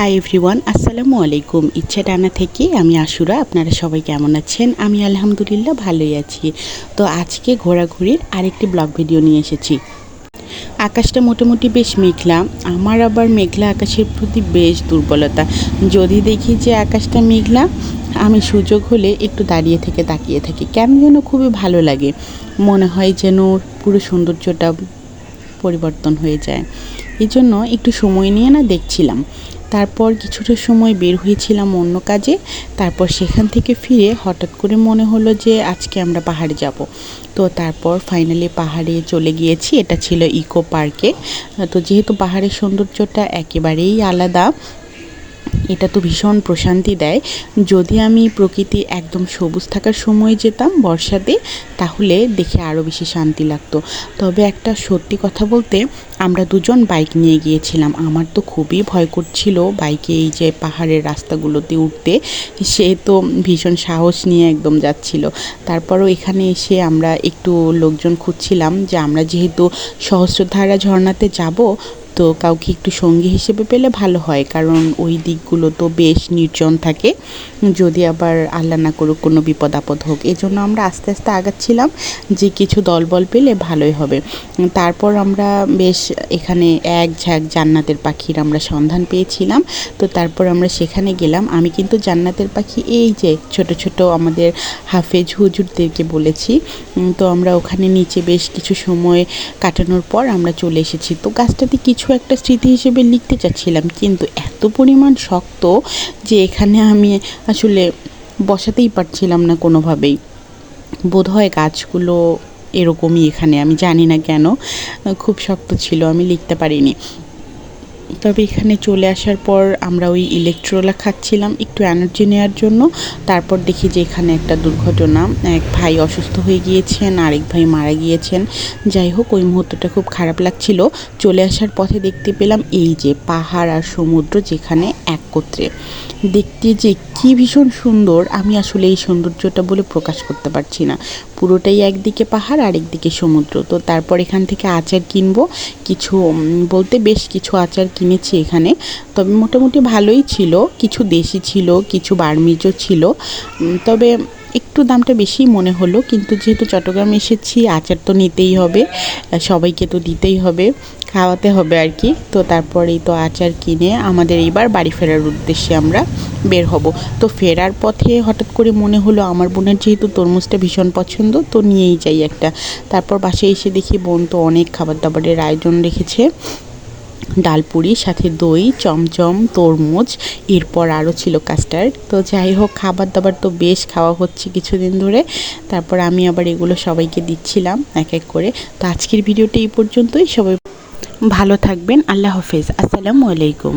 Hi everyone আসসালামু আলাইকুম ইচ্ছা টানা থেকে আমি আশুরা। আপনারা সবাই কেমন আছেন? আমি আলহামদুলিল্লাহ ভালোই আছি। তো আজকে ঘোরাঘুরির আরেকটি ব্লগ ভিডিও নিয়ে এসেছি। আকাশটা মোটামুটি বেশ মেঘলা। আমার আবার মেঘলা আকাশের প্রতি বেশ দুর্বলতা। যদি দেখি যে আকাশটা মেঘলা, আমি সুযোগ হলে একটু দাঁড়িয়ে থেকে তাকিয়ে থাকি। কেন যেন খুবই ভালো লাগে। মনে হয় যেন পুরো সৌন্দর্যটা পরিবর্তন হয়ে যায়। এই জন্য একটু সময় নিয়ে না দেখছিলাম। তারপর কিছুটা সময় বের হয়েছিলাম অন্য কাজে, তারপর সেখান থেকে ফিরে হঠাৎ করে মনে হলো যে আজকে আমরা পাহাড়ে যাব। তো তারপর ফাইনালি পাহাড়ে চলে গিয়েছি, এটা ছিল ইকো পার্কে তো যেহেতু পাহাড়ের সৌন্দর্যটা একেবারেই আলাদা এটা তো ভীষণ প্রশান্তি দেয়। যদি আমি প্রকৃতি একদম সবুজ থাকার সময় যেতাম বর্ষাতে, তাহলে দেখে আরও বেশি শান্তি লাগতো। তবে একটা সত্যি কথা বলতে, আমরা দুজন বাইক নিয়ে গিয়েছিলাম। আমার তো খুবই ভয় করছিল বাইকে এই যে পাহাড়ের রাস্তাগুলোতে উঠতে। সে তো ভীষণ সাহস নিয়ে একদম যাচ্ছিল। তারপরও এখানে এসে আমরা একটু লোকজন খুঁজছিলাম যে আমরা যেহেতু সহস্রধারা ঝর্ণাতে যাব তো কাউকে একটু সঙ্গী হিসেবে পেলে ভালো হয়, কারণ ওই দিকগুলো তো বেশ নির্জন থাকে। যদি আবার আল্লাহ না করুক কোনো বিপদ আপদ হোক এই জন্য আমরা আস্তে আস্তে আগাচ্ছিলাম যে কিছু দলবল পেলে ভালোই হবে। তারপর আমরা বেশ এখানে এক ঝাঁক জান্নাতের পাখির আমরা সন্ধান পেয়েছিলাম। তো তারপর আমরা সেখানে গেলাম। আমি কিন্তু জান্নাতের পাখি এই যে ছোট ছোট আমাদের হাফেজ হুজুরদেরকে বলেছি। তো আমরা ওখানে নিচে বেশ কিছু সময় কাটানোর পর আমরা চলে এসেছি। তো গাছটাতে কিছু কিছু একটা স্মৃতি হিসেবে লিখতে চাচ্ছিলাম, কিন্তু এত পরিমাণ শক্ত যে এখানে আমি আসলে বসাতেই পারছিলাম না কোনোভাবেই। বোধ হয় গাছগুলো এরকমই এখানে, আমি জানি না কেন, খুব শক্ত ছিল, আমি লিখতে পারিনি। তবে এখানে চলে আসার পর আমরা ওই ইলেকট্রোলা খাচ্ছিলাম একটু এনার্জি নেওয়ার জন্য। তারপর দেখি যে এখানে একটা দুর্ঘটনা। এক ভাই অসুস্থ হয়ে গিয়েছেন, আরেক ভাই মারা গিয়েছেন। যাই হোক, ওই মুহূর্তটা খুব খারাপ লাগছিল। চলে আসার পথে দেখতে পেলাম এই যে পাহাড় আর সমুদ্র যেখানে একত্রে। দেখতে যে কি ভীষণ সুন্দর, আমি আসলে এই সৌন্দর্যটা বলে প্রকাশ করতে পারছি না। পুরোটাই একদিকে পাহাড়, আরেকদিকে সমুদ্র। তো তারপর এখান থেকে আচার কিনবো। কিছু বলতে বেশ কিছু আচার কিনেছি এখানে। তবে মোটামুটি ভালোই ছিল। কিছু দেশি ছিল, কিছু বার্মিজও ছিল। তবে একটু দামটা বেশি মনে হলো। কিন্তু যেহেতু চট্টগ্রাম এসেছি, আচার তো নিতেই হবে। সবাইকে তো দিতেই হবে, খাওয়াতে হবে আর কি। তো তারপরেই তো আচার কিনে আমাদের এইবার বাড়ি ফেরার উদ্দেশ্যে আমরা বের হব। তো ফেরার পথে হঠাৎ করে মনে হলো, আমার বোনের যেহেতু তরমুজটা ভীষণ পছন্দ, তো নিয়েই যাই একটা। তারপর বাসায় এসে দেখি বোন তো অনেক খাবার দাবারের আয়োজন রেখেছে। ডালপুরি সাথে দই, চমচম, তরমুজ, এরপর আরও ছিল কাস্টার্ড। তো যাই হোক খাবার দাবার তো বেশ খাওয়া হচ্ছে কিছুদিন ধরে। তারপর আমি আবার এগুলো সবাইকে দিচ্ছিলাম এক এক করে। তো আজকের ভিডিওটা এই পর্যন্তই। সবাই ভালো থাকবেন। আল্লাহ হাফেজ। আসসালামু আলাইকুম।